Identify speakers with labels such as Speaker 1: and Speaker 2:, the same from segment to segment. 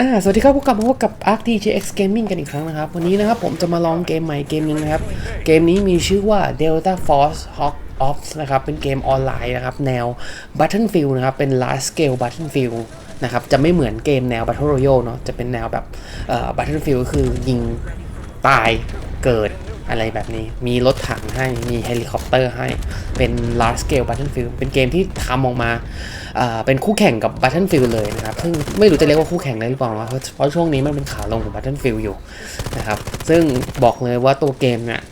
Speaker 1: อ่าสวัสดีครับพบกับพบกับ Arc DJX Gaming กันอีกครั้งนะครับ วันนี้นะครับผมจะมาลองเกมใหม่เกมนึงนะครับ เกมนี้มีชื่อว่า Delta Force Hawk Ops นะครับ เป็นเกมออนไลน์นะครับ แนว Battlefield นะครับ เป็น large scale Battlefield นะครับ จะไม่เหมือนเกมแนว Battle Royale เนาะจะเป็นแนวแบบ Battlefield ก็คือยิงตายเกิด อะไรแบบนี้ มีรถถังให้ มีเฮลิคอปเตอร์ให้ เป็น large scale battlefield เป็นเกมที่ทำออกมา เป็นคู่แข่งกับ battlefield เลยนะครับ ซึ่งไม่รู้จะเรียกว่าคู่แข่งได้หรือเปล่าเพราะเพราะช่วงนี้มันเป็นขาลงของ battlefield อยู่นะครับ ซึ่งบอกเลยว่าตัวเกมเนี่ย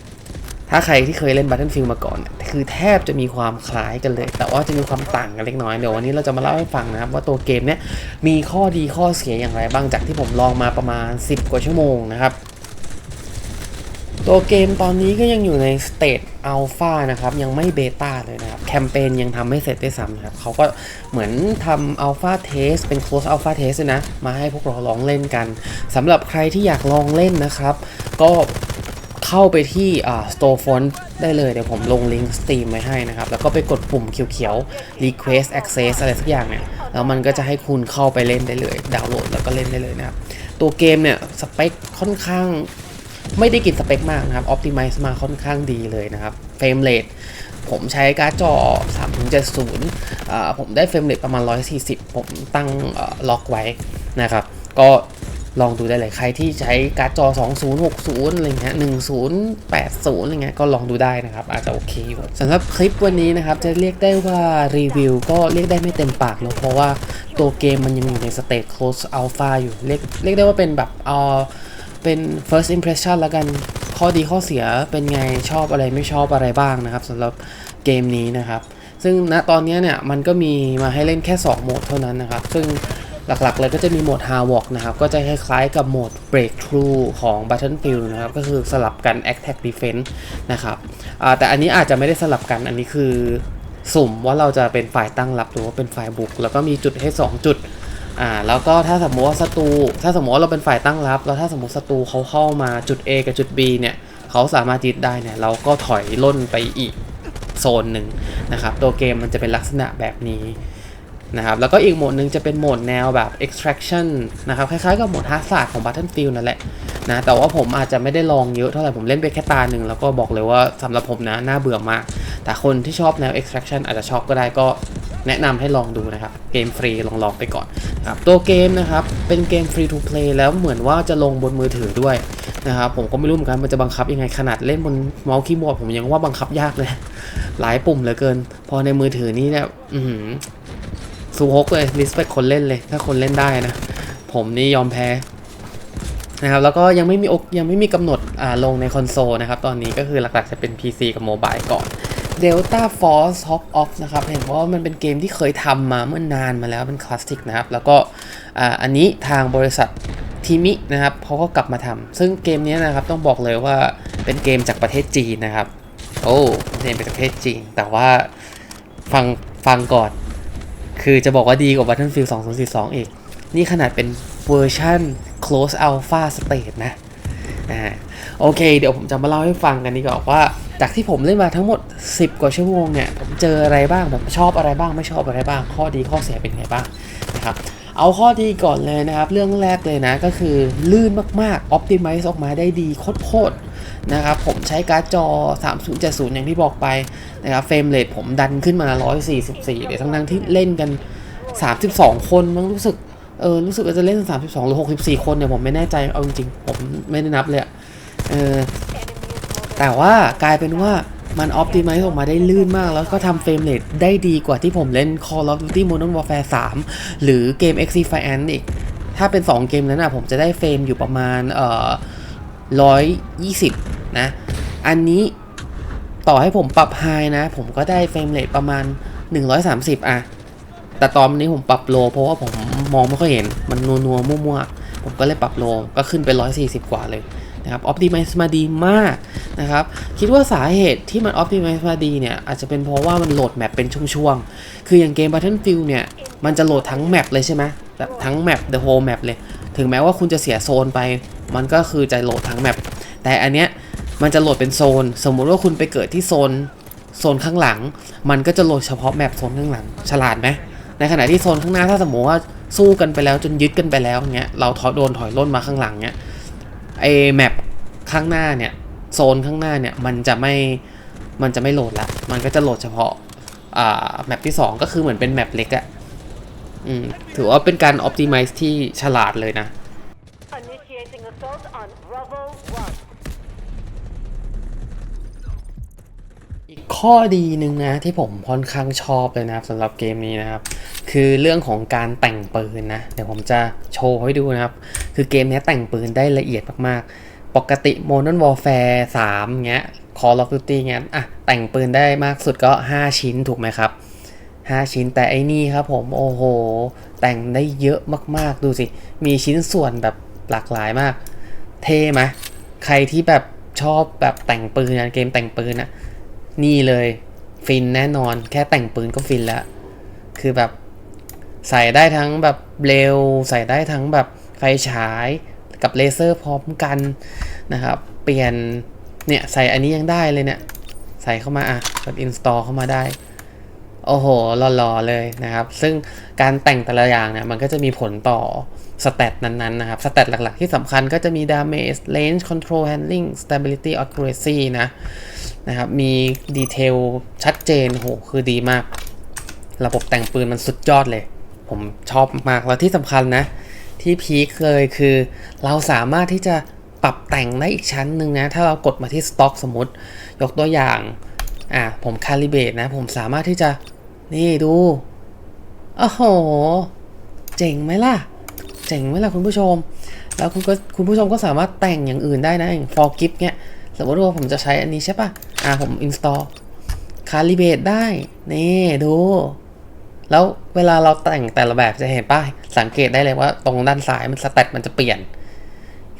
Speaker 1: ถ้าใครที่เคยเล่น Battlefield มาก่อน คือแทบจะมีความคล้ายกันเลย แต่ว่าจะมีความต่างกันเล็กน้อย เดี๋ยววันนี้เราจะมาเล่าให้ฟังนะครับ ว่าตัวเกมเนี้ยมีข้อดีข้อเสียอย่างไรบ้างจากที่ผมลองมาประมาณ 10 กว่าชั่วโมงนะครับ ตัวเกมตอนนี้ก็ยังอยู่ในสเตจอัลฟานะครับ ยังไม่เบต้าเลยนะครับ แคมเปญยังทำไม่เสร็จด้วยซ้ำนะครับเขาก็เหมือนทำอัลฟาเทสเป็น close alpha test ด้วยนะ มาให้พวกเราลองเล่นกันสำหรับใครที่อยากลองเล่นนะครับ ก็เข้าไปที่อ่า store font ได้เลย เดี๋ยวผมลงลิงก์ Steam ไว้ให้นะครับ แล้วก็ไปกดปุ่มเขียวๆ request access อะไรสักอย่างเนี่ย แล้วมันก็จะให้คุณเข้าไปเล่นได้เลย ดาวน์โหลดแล้วก็เล่นได้เลยนะครับ ตัวเกมเนี่ย สเปคค่อนข้าง ไม่ได้กินสเปคมากนะครับ Optimize มาค่อนข้างดีเลยนะครับเฟรมเรทผมใช้การ์ดจอ 370 ผมได้เฟรมเรทประมาณ 140 ผมตั้งล็อกไว้นะครับ ก็ลองดูได้เลยใครที่ใช้การ์ดจอ 2060 อะไรเงี้ย 1080 อะไรเงี้ย ก็ลองดูได้นะครับ อาจจะโอเคอยู่สำหรับคลิปวันนี้นะครับ จะเรียกได้ว่ารีวิวก็เรียกได้ไม่เต็มปากเนอะเพราะว่าตัวเกมมันยังอยู่ในสเตจ close alpha อยู่ เรียกเรียกได้ว่าเป็นแบบเอ่อ เป็น first impression แล้วกัน ข้อดีข้อเสียเป็นไงชอบอะไรไม่ชอบอะไรบ้างนะครับสำหรับเกมนี้นะครับ ซึ่งณตอนนี้เนี่ยมันก็มีมาให้เล่นแค่ 2 โหมดเท่านั้นนะครับ ซึ่งหลักๆเลยก็จะมีโหมด Hard Walk นะครับ ก็จะคล้ายๆกับโหมด Breakthrough ของ Battlefield นะครับ ก็คือสลับกัน Attack Defense นะครับแต่อันนี้อาจจะไม่ได้สลับกัน อันนี้คือสุ่มว่าเราจะเป็นฝ่ายตั้งรับหรือว่าเป็นฝ่ายบุก แล้วก็มีจุดให้ 2 จุด อ่าแล้วก็ถ้าสมมติว่าศัตรูถ้าสมมติว่าเราเป็นฝ่ายตั้งรับ แล้วถ้าสมมติศัตรูเขาเข้ามาจุด A กับจุด B เนี่ยเขาสามารถยึดได้เนี่ยเราก็ถอยล่นไปอีกโซนหนึ่งนะครับตัวเกมมันจะเป็นลักษณะแบบนี้นะครับแล้วก็อีกโหมดหนึ่งจะเป็นโหมดแนวแบบ extraction นะครับคล้ายๆกับโหมด hard ศาสตร์ของ Battlefield นั่นแหละนะแต่ว่าผมอาจจะไม่ได้ลองเยอะเท่าไหร่ผมเล่นไปแค่ตาหนึ่งแล้วก็บอกเลยว่าสำหรับผมนะน่าเบื่อมาก แต่คนที่ชอบแนว extraction อาจจะชอบก็ได้ก็ แนะนำให้ลองดูนะครับ เกมฟรีลองลองไปก่อนนะครับตัวเกมนะครับ เป็นเกมฟรีทูเพลย์แล้วเหมือนว่าจะลงบนมือถือด้วยนะครับผมก็ไม่รู้เหมือนกันมันจะบังคับยังไงขนาดเล่นบนเมาส์คีย์บอร์ดผมยังว่าบังคับยากเลย หลายปุ่มเหลือเกิน พอในมือถือนี่เนี่ยอือหือสูฮกเลยรีสเปคคนเล่นเลย ถ้าคนเล่นได้นะ ผมนี่ยอมแพ้นะครับแล้วก็ยังไม่มีอกยังไม่มีกำหนดอ่าลงในคอนโซลนะครับ ตอนนี้ก็คือหลักๆจะเป็น PC กับโมบายก่อน Delta Force Hop Off นะครับ เห็นว่ามันเป็นเกมที่เคยทำมาเมื่อนานมาแล้วเป็นคลาสสิกนะครับ แล้วก็อันนี้ทางบริษัททีมินะครับเขาก็กลับมาทำซึ่งเกมนี้นะครับต้องบอกเลยว่าเป็นเกมจากประเทศจีนนะครับ โอ้เกมเป็นประเทศจีน แต่ว่าฟังฟังก่อน คือจะบอกว่าดีกว่า Battlefield 2042 อีก นี่ขนาดเป็นเวอร์ชัน close alpha state นะ อ่าโอเค เดี๋ยวผมจะมาเล่าให้ฟังกันดีกว่าว่า จากที่ผมเล่นมาทั้งหมด 10 กว่าชั่วโมงเนี่ยผมเจออะไรบ้างผมชอบอะไรบ้างไม่ชอบอะไรบ้าง ข้อดีข้อเสียเป็นไงบ้างนะครับเอาข้อดีก่อนเลยนะครับ เรื่องแรกเลยนะก็คือลื่นมากๆ optimize ออกมาได้ดีโคตรๆนะครับผมใช้การ์ดจอ 3070 อย่างที่บอกไปนะครับเฟรมเรทผมดันขึ้นมา 144 เดี๋ยวทั้งๆที่เล่นกัน 32 คนมั้งรู้สึก เออรู้สึกว่าจะเล่น32หรือ64คนเนี่ยผมไม่แน่ใจเอาจริงๆผมไม่ได้นับเลยอะเออแต่ว่ากลายเป็นว่ามันอ p ติ i z e ออกมาได้ลื่นมาก แล้วก็ทำเฟรมเรทได้ดีกว่าที่ผมเล่น Call of Duty Modern Warfare 3 หรือเกม x f i a n อีก ถ้าเป็น 2 เกมนั้นนะผมจะได้เฟรมอยู่ประมาณเอ่อ120 นะ อันนี้ต่อให้ผมปรับไฮนะ ผมก็ได้เฟรมเรทประมาณ 130 อะ แต่ตอนนี้ผมปรับโลเพราะว่าผม มองไม่ค่อยเห็น มันนัวนัวๆมั่วๆ ผมก็เลยปรับโลก็ขึ้นไป 140 กว่าเลยนะครับ Optimize มาดีมากนะครับ คิดว่าสาเหตุที่มัน Optimize มาดีเนี่ย อาจจะเป็นเพราะว่ามันโหลดแมปเป็นช่วงๆ คืออย่างเกม Battlefield เนี่ย มันจะโหลดทั้งแมปเลยใช่ไหมแบบทั้งแมป the whole map เลย ถึงแม้ว่าคุณจะเสียโซนไป มันก็คือจะโหลดทั้งแมป แต่อันเนี้ยมันจะโหลดเป็นโซน สมมุติว่าคุณไปเกิดที่โซนโซนข้างหลัง มันก็จะโหลดเฉพาะแมปโซนข้างหลัง ฉลาดไหม ในขณะที่โซนข้างหน้าถ้าสมมติว่าสู้กันไปแล้วจนยึดกันไปแล้วเงี้ยเราถอยโดนถอยร่นมาข้างหลังเงี้ยไอแมปข้างหน้าเนี่ยโซนข้างหน้าเนี่ยมันจะไม่มันจะไม่โหลดละมันก็จะโหลดเฉพาะอ่าแมปที่ 2 ก็คือเหมือนเป็นแมปเล็กอะอืมถือว่าเป็นการ optimize ที่ฉลาดเลยนะ
Speaker 2: Initiating assault on Bravo 1.
Speaker 1: อีก ข้อดีหนึ่งนะที่ผมค่อนข้างชอบเลยนะครับสำหรับเกมนี้นะครับ คือเรื่องของการแต่งปืนนะ เดี๋ยวผมจะโชว์ให้ดูนะครับ คือเกมนี้แต่งปืนได้ละเอียดมากๆ ปกติ Modern Warfare 3เงี้ย Call of Duty เงี้ยอะแต่งปืนได้มากสุดก็ 5 ชิ้นถูกไหมครับ 5 ชิ้นแต่ไอ้นี่ครับผมโอ้โห แต่งได้เยอะมากๆดูสิ มีชิ้นส่วนแบบหลากหลายมาก เท่ไหมใครที่แบบชอบแบบแต่งปืนนะเกมแต่งปืนอะ นี่เลย ฟินแน่นอน แค่แต่งปืนก็ฟินแล้ว คือแบบใส่ได้ทั้งแบบเร็ว ใส่ได้ทั้งแบบไฟฉายกับเลเซอร์พร้อมกันนะครับ เปลี่ยนเนี่ยใส่อันนี้ยังได้เลยเนี่ย ใส่เข้ามาอะกด install เข้ามาได้ โอ้โหหล่อๆเลยนะครับ ซึ่งการแต่งแต่ละอย่างเนี่ยมันก็จะมีผลต่อสเตตนั้นๆนะครับสเตตหลักๆ ที่สำคัญก็จะมี damage range control handling stability accuracy นะนะครับ มีดีเทลชัดเจนโหคือดีมาก ระบบแต่งปืนมันสุดยอดเลย ผมชอบมาก แล้วที่สำคัญนะ ที่พีคเลยคือเราสามารถที่จะปรับแต่งได้อีกชั้นหนึ่งนะ ถ้าเรากดมาที่สต็อกสมมติ ยกตัวอย่างอะผมคาลิเบตนะ ผมสามารถที่จะ นี่ดู โอ้โห เจ๋งไหมล่ะ เจ๋งไหมล่ะคุณผู้ชม แล้วคุณก็คุณผู้ชมก็สามารถแต่งอย่างอื่นได้นะอย่าง for gift เนี้ย สมมติว่าผมจะใช้อันนี้ใช่ปะอะผม install คาลิเบตได้ นี่ดู แล้วเวลาเราแต่งแต่ละแบบจะเห็นป่ะสังเกตได้เลยว่าตรงด้านซ้ายมันสเตตมันจะเปลี่ยน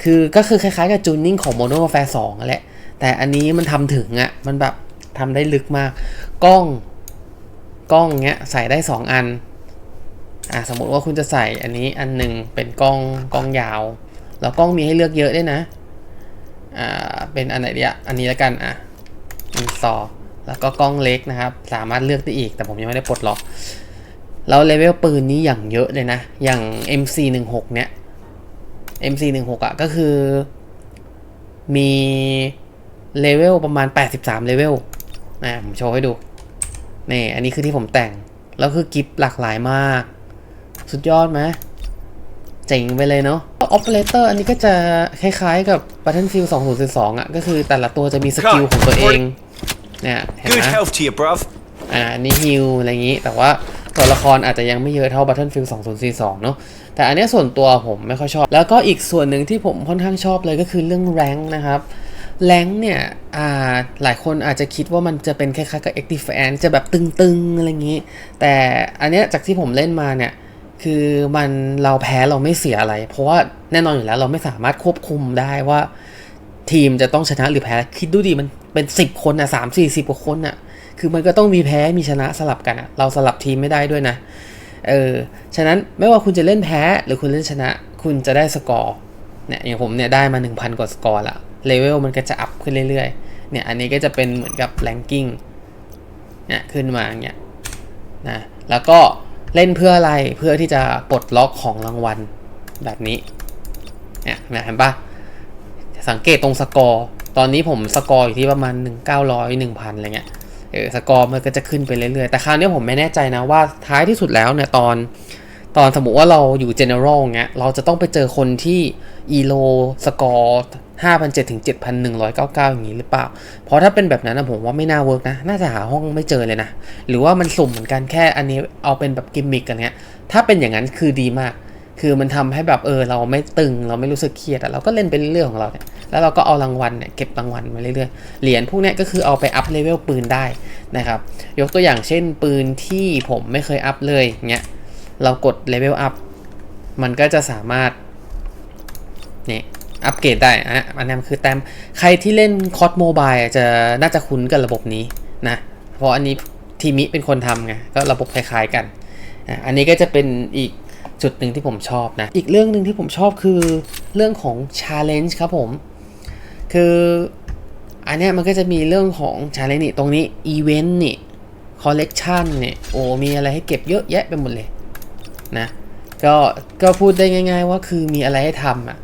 Speaker 1: คือก็คือคล้ายๆกับจูนนิ่งของ Modern Warfare 2นั่นแหละ แต่อันนี้มันทำถึงอะ่ะ มันแบบทำได้ลึกมาก กล้อง กล้องเงี้ยใส่ได้ 2 อันอะสมมติว่าคุณจะใส่อันนี้อันหนึ่งเป็นกล้องกล้องยาว แล้วกล้องมีให้เลือกเยอะด้วยนะอ่าเป็นอันไหนดีอะอันนี้แล้วกันอะอินซอแล้วก็กล้องเล็กนะครับ สามารถเลือกได้อีก แต่ผมยังไม่ได้ปลดล็อกแล้วเลเวลปืนนี้อย่างเยอะเลยนะ อย่าง MC16 เนี้ย MC16 อะก็คือ มีเลเวลประมาณ 83 เลเวลนะผมโชว์ให้ดู นี่อันนี้คือที่ผมแต่ง แล้วคือกิฟต์หลากหลายมาก สุดยอดไหมเจ๋งไปเลยเนาะ Operator อันนี้ก็จะคล้ายๆกับ Battlefield 2042อะ ก็คือแต่ละตัวจะมีสกิลของตัวเอง เนี่ยเห็น
Speaker 3: Good
Speaker 1: ไหม
Speaker 3: health to you, bruv.
Speaker 1: อ่าอันนี่ฮิลอะไรอย่างนี้ แต่ว่าตัวละครอาจจะยังไม่เยอะเท่า Battlefield 2042 เนอะแต่อันเนี้ยส่วนตัวผมไม่ค่อยชอบ แล้วก็อีกส่วนหนึ่งที่ผมค่อนข้างชอบเลยก็คือเรื่องแรงนะครับ แรงเนี่ยหลายคนอาจจะคิดว่ามันจะเป็นคล้ายๆกับ Active Fan จะแบบตึงๆ อะไรอย่างนี้ แต่อันเนี้ยจากที่ผมเล่นมาเนี่ย คือมันเราแพ้เราไม่เสียอะไร เพราะว่าแน่นอนอยู่แล้วเราไม่สามารถควบคุมได้ว่า ทีมจะต้องชนะหรือแพ้ คิดดูดิมันเป็นสิบคนอะสามสี่สิบกว่าคนอะ คือมันก็ต้องมีแพ้มีชนะสลับกันอะ เราสลับทีมไม่ได้ด้วยนะ เออ ฉะนั้นไม่ว่าคุณจะเล่นแพ้หรือคุณเล่นชนะ คุณจะได้สกอร์ เนี่ยอย่างผมเนี่ยได้มา 1,000 กว่าสกอร์ละ เลเวลมันก็จะอัพขึ้นเรื่อยๆ เนี่ยอันนี้ก็จะเป็นเหมือนกับแรงกิ้งเนี่ยขึ้นมาเงี้ยนะแล้วก็เล่นเพื่ออะไรเพื่อที่จะปลดล็อกของรางวัลแบบนี้เนี่ยเห็นปะสังเกตตรงสกอร์ตอนนี้ผมสกอร์อยู่ที่ประมาณ 1 900 1,000อะไรเงี้ยเออสกอร์มันก็จะขึ้นไปเรื่อยๆ แต่คราวนี้ผมไม่แน่ใจนะว่าท้ายที่สุดแล้วเนี่ยตอน ตอนสมมติว่าเราอยู่ general เงี้ย เราจะต้องไปเจอคนที่ elo สกอร์5,700ถึง7,199 อย่างนี้หรือเปล่า เพราะถ้าเป็นแบบนั้นนะผมว่าไม่น่าเวิร์กนะ น่าจะหาห้องไม่เจอเลยนะ หรือว่ามันสุ่มเหมือนกันแค่อันนี้เอาเป็นแบบกิมมิกกันเนี้ย ถ้าเป็นอย่างนั้นคือดีมาก คือมันทำให้แบบเออเราไม่ตึงเราไม่รู้สึกเครียดอะเราก็เล่นไปเรื่อยๆของเราเนี่ย แล้วเราก็เอารางวัลเนี่ยเก็บรางวัลมาเรื่อยๆ เหรียญพวกนี้ก็คือเอาไปอัพเลเวลปืนได้นะครับ ยกตัวอย่างเช่นปืนที่ผมไม่เคยอัพเลยเงี้ย เรากดเลเวลอัพมันก็จะสามารถนี่อัปเกรดได้อะอันนี้คือแต้มใครที่เล่นคอร์ดโมบายจะน่าจะคุ้นกับระบบนี้นะ เพราะอันนี้ทีมิเป็นคนทำไงก็ระบบคล้ายๆกันอะอันนี้ก็จะเป็นอีกจุดหนึ่งที่ผมชอบนะ อีกเรื่องหนึ่งที่ผมชอบคือเรื่องของ challenge ครับผม คืออันนี้มันก็จะมีเรื่องของ challenge นี่ตรงนี้ event นี่คอลเลกชันเนี่โอ้มีอะไรให้เก็บเยอะแยะไปหมดเลย นะก็ก็พูดได้ง่าย ๆ ว่าคือมีอะไรให้ทำอะ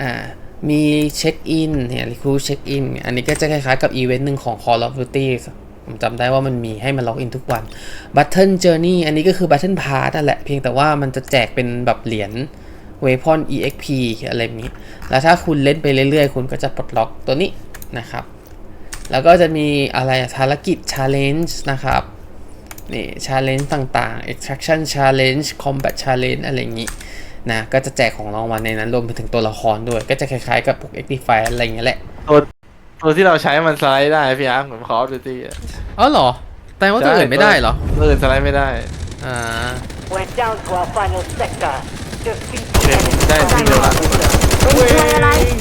Speaker 1: อ่ามีเช็คอินเนี่ยรีคูเช็คอินอันนี้ก็จะคล้ายๆกับอีเวนต์หนึ่งของ Call of Duty ผมจำได้ว่ามันมีให้มันล็อกอินทุกวัน Button Journey อันนี้ก็คือ Button Pass นั่นแหละ เพียงแต่ว่ามันจะแจกเป็นแบบเหรียญ Weapon EXP อะไรแบบนี้ แล้วถ้าคุณเล่นไปเรื่อยๆ คุณก็จะปลดล็อกตัวนี้นะครับ แล้วก็จะมีอะไรภารกิจ Challenge นะครับ นี่ Challenge ต่างๆ Extraction Challenge Combat Challenge อะไรอย่างนี้นะก็จะแจกของรางวัลในนั้นรวมไปถึงตัวละครด้วย ก็จะคล้ายๆกับพวก x d f i อะไรอย่างเงี้ยแหละ
Speaker 3: ตัวตัวที่เราใช้มันสไลด์ได้พี่อาร์มเหมือน Call of Duty อะ
Speaker 1: อ๋อเหรอ แต่ว่าตัวอื่นไม่ได้เหรอ
Speaker 3: ตัวอื่นสไลด์ไม่ได้
Speaker 1: อ่า
Speaker 2: We're down to our final sector. Defeat the
Speaker 3: Okay,
Speaker 2: enemy.
Speaker 3: that is
Speaker 2: Final
Speaker 3: video lah.
Speaker 2: officer. Ready to analyze?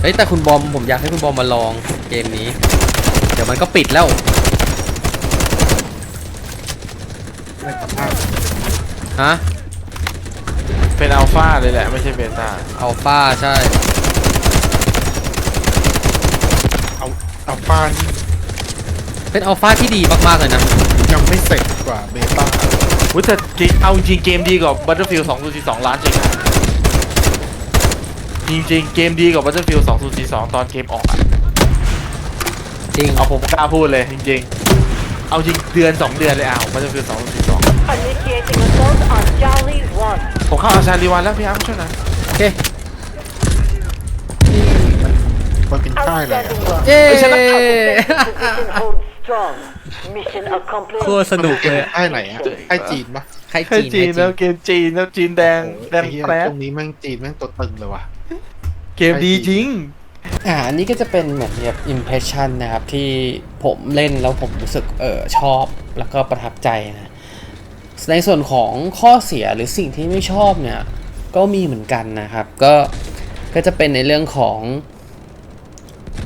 Speaker 1: เฮ้ยแต่คุณบอมผมอยากให้คุณบอมมาลองเกมนี้ เดี๋ยวมันก็ปิดแล้ว
Speaker 4: ไม่สามารถ
Speaker 1: ฮะ
Speaker 3: เป็นอัลฟาเลยแหละ ไม่ใช่เบต้า
Speaker 1: อัลฟาใช่
Speaker 4: เอาเอาฟ้านี่
Speaker 1: เป็นอัลฟาที่ดีมาก ๆ เลยนะ
Speaker 4: ยังไม่เสร็จกว่าเบต้า
Speaker 3: วุ้ยแต่จริงเอาจริงเกมดีกว่า Battlefield 2042ล้านจริงนะจริงๆเกมดีกว่า Battlefield 2042 ตอนเกมออกอะ
Speaker 1: จริง
Speaker 3: เอาผมกล้าพูดเลยจริง ๆ เอาจริงเดือน 2 เดือนเลยอะ Battlefield 2042
Speaker 2: Initiating assault on Charlie 1.
Speaker 3: ผมเข้าอาชาลีวันแล้วพี่อาร์มช่วยหนะ
Speaker 1: โอเค
Speaker 4: นี่มันมันเป็นค่ายอะไรอะ
Speaker 2: Outstanding work.
Speaker 1: เย้
Speaker 2: Position hold strong. Mission
Speaker 1: โค
Speaker 2: accomplished.
Speaker 1: ตรสนุกเลย
Speaker 4: ค่ายไหนอะค่ายจีนปะ
Speaker 1: ใคร
Speaker 3: ให้
Speaker 1: จีน
Speaker 3: จีน
Speaker 1: ใคร
Speaker 3: แล้วเกมจีนแล้วจีนแดงแดง
Speaker 4: ไอ้เหี้ย
Speaker 3: แป๊ด
Speaker 4: ตรงนี้แม่งจีนแม่งตัวตึงเลยว่ะ
Speaker 3: เกมดีจริง
Speaker 1: อ่าอันนี้ก็จะเป็นเหมือนแบบ impression นะครับ ที่ผมเล่นแล้วผมรู้สึกเออชอบแล้วก็ประทับใจนะ ในส่วนของข้อเสียหรือสิ่งที่ไม่ชอบเนี่ยก็มีเหมือนกันนะครับ ก็ก็จะเป็นในเรื่องของ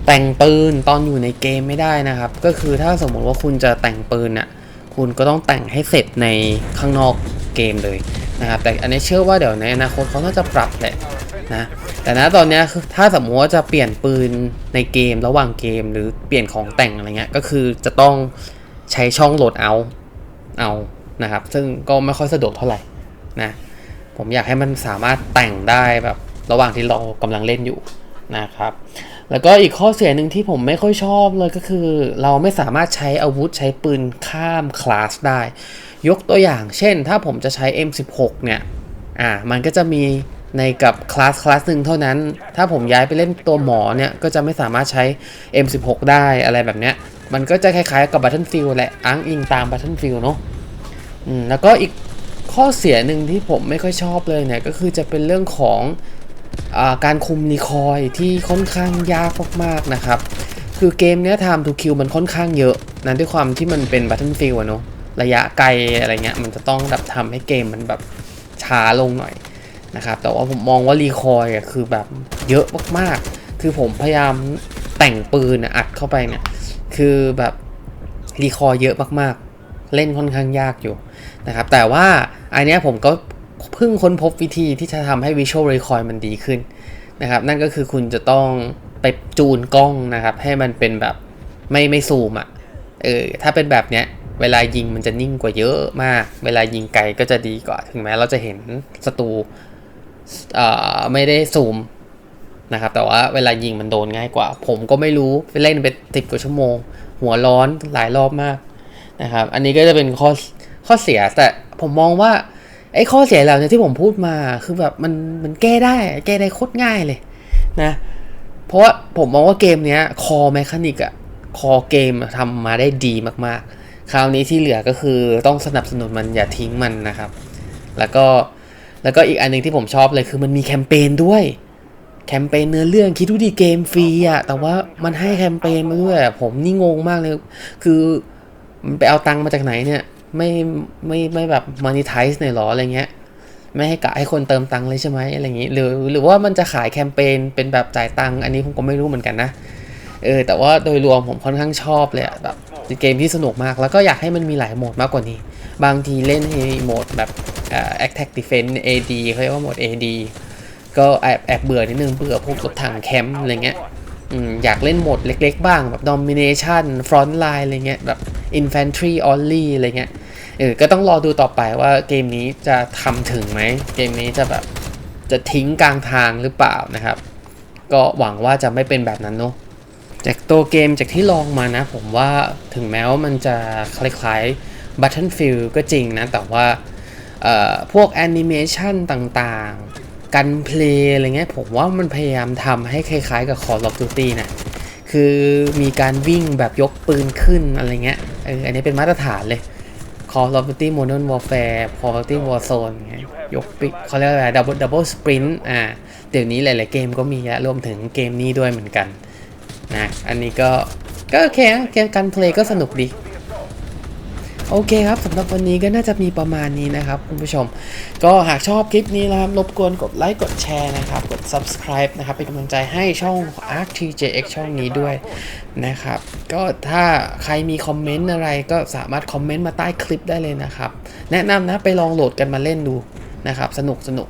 Speaker 1: แต่งปืนตอนอยู่ในเกมไม่ได้นะครับ ก็คือถ้าสมมติว่าคุณจะแต่งปืนน่ะคุณก็ต้องแต่งให้เสร็จในข้างนอกเกมเลยนะครับ แต่อันนี้เชื่อว่าเดี๋ยวในอนาคตเขาน่าจะปรับแหละนะแต่นะตอนนี้คือถ้าสมมติว่าจะเปลี่ยนปืนในเกมระหว่างเกม หรือเปลี่ยนของแต่งอะไรเงี้ยก็คือจะต้องใช้ช่องโหลดเอาเอา นะครับ ซึ่งก็ไม่ค่อยสะดวกเท่าไหร่นะผมอยากให้มันสามารถแต่งได้แบบระหว่างที่เรากำลังเล่นอยู่นะครับ แล้วก็อีกข้อเสียหนึ่งที่ผมไม่ค่อยชอบเลยก็คือ เราไม่สามารถใช้อาวุธใช้ปืนข้ามคลาสได้ ยกตัวอย่างเช่น ถ้าผมจะใช้ M16 เนี่ยอ่ามันก็จะมีในกับคลาสคลาสหนึ่งเท่านั้น ถ้าผมย้ายไปเล่นตัวหมอเนี่ย ก็จะไม่สามารถใช้ M16 ได้อะไรแบบเนี้ย มันก็จะคล้ายๆกับ Battlefield แหละ อ้างอิงตาม Battlefield เนอะ อืมแล้วก็อีกข้อเสียหนึ่งที่ผมไม่ค่อยชอบเลยเนี่ยก็คือจะเป็นเรื่องของอการคุมรีคอยที่ค่อนข้างยากมากๆนะครับ คือเกมเนี้ย time to kill มันค่อนข้างเยอะนะด้วยความที่มันเป็น Battlefield อะเนาะระยะไกลอะไรเงี้ยมันจะต้องแบบทำให้เกมมันแบบช้าลงหน่อยนะครับแต่ว่าผมมองว่ารีคอยอะคือแบบเยอะมากๆ คือผมพยายามแต่งปืนอัดเข้าไปเนี่ยคือแบบรีคอยเยอะมากๆ เล่นค่อนข้างยากอยู่ นะครับ แต่ว่าอันนี้ผมก็เพิ่งค้นพบวิธีที่จะทำให้ Visual Recoil มันดีขึ้นนะครับ นั่นก็คือคุณจะต้องไปจูนกล้องนะครับ ให้มันเป็นแบบไม่ไม่ซูมอะ่ะเออถ้าเป็นแบบเนี้ยเวลายิงมันจะนิ่งกว่าเยอะมาก เวลายิงไกลก็จะดีกว่า ถึงแม้เราจะเห็นศัตรูเอ่อไม่ได้ซูมนะครับ แต่ว่าเวลายิงมันโดนง่ายกว่า ผมก็ไม่รู้ไปเล่นไปสิบกว่าชั่วโมง หัวร้อนหลายรอบมากนะครับ อันนี้ก็จะเป็นข้อ ข้อเสียแต่ผมมองว่าไอ้ข้อเสียเหล่านี้ที่ผมพูดมาคือแบบมันมันแก้ได้ แก้ได้โคตรง่ายเลยนะ เพราะว่าผมมองว่าเกมเนี้ยคอแมคานิกอะคอเกมทำมาได้ดีมากๆ คราวนี้ที่เหลือก็คือต้องสนับสนุนมันอย่าทิ้งมันนะครับ แล้วก็แล้วก็อีกอันหนึงที่ผมชอบเลยคือมันมีแคมเปญด้วยแคมเปญเนื้อเรื่องคิดดูดีเกมฟรีอะแต่ว่ามันให้แคมเปญมาด้วยผมนี่งงมากเลย คือมันไปเอาตังค์มาจากไหนเนี่ย ไม่ไม่ไม่แบบ monetize เนี่ยหรออะไรเงี้ยไม่ให้กะให้คนเติมตังค์เลยใช่ไหมอะไรอย่างงี้หรือหรือว่ามันจะขายแคมเปญเป็นแบบจ่ายตังค์อันนี้ผมก็ไม่รู้เหมือนกันนะเออแต่ว่าโดยรวมผมค่อนข้างชอบเลยแบบเกมที่สนุกมากแล้วก็อยากให้มันมีหลายโหมดมากกว่านี้ บางทีเล่นในโหมดแบบเอ่อ attack defense AD เขาเรียกว่าโหมด AD ก็แอบแอบเบื่อนิดนึงเบื่อพวกรถถังแคมป์อะไรเงี้ยอืมอยากเล่นโหมดเล็ก ๆ บ้างแบบ domination front line อะไรเงี้ยแบบ infantry only อะไรเงี้ย ออก็ต้องรอดูต่อไปว่าเกมนี้จะทำถึงไหม เกมนี้จะแบบจะทิ้งกลางทางหรือเปล่านะครับ ก็หวังว่าจะไม่เป็นแบบนั้นเนาะจากตัวเกมจากที่ลองมานะ ผมว่าถึงแม้ว่ามันจะคล้ายๆ Battlefield ก็จริงนะ แต่ว่าพวกแอนิเมชันต่างๆ การเพลย์อะไรเงี้ยผมว่ามันพยายามทำให้คล้ายๆ กับ Call of Duty นะ คือมีการวิ่งแบบยกปืนขึ้นอะไรเงี้ยเอออันนี้เป็นมาตรฐานเลย Call of Duty Modern Warfare Call of Duty Warzone เงี้ยยกปิเขาเรียกอะไร double double sprint อ่าเดี๋ยวนี้หลาย ๆ เกมก็มีแล้วรวมถึงเกมนี้ด้วยเหมือนกันนะอันนี้ก็ก็โอเคนะเกมการเพลย์ก็สนุกดี โอเคครับสำหรับวันนี้ก็น่าจะมีประมาณนี้นะครับคุณผู้ชม ก็หากชอบคลิปนี้นะครับรบกวนกดไลค์กดแชร์นะครับ กด subscribe นะครับ เป็นกำลังใจให้ช่อง ArcTJX ช่องนี้ด้วยนะครับ ก็ถ้าใครมีคอมเมนต์อะไรก็สามารถคอมเมนต์มาใต้คลิปได้เลยนะครับ แนะนำนะไปลองโหลดกันมาเล่นดูนะครับ สนุกสนุก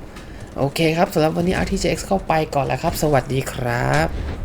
Speaker 1: โอเคครับสำหรับวันนี้ RTJX เข้าไปก่อนแล้วครับ สวัสดีครับ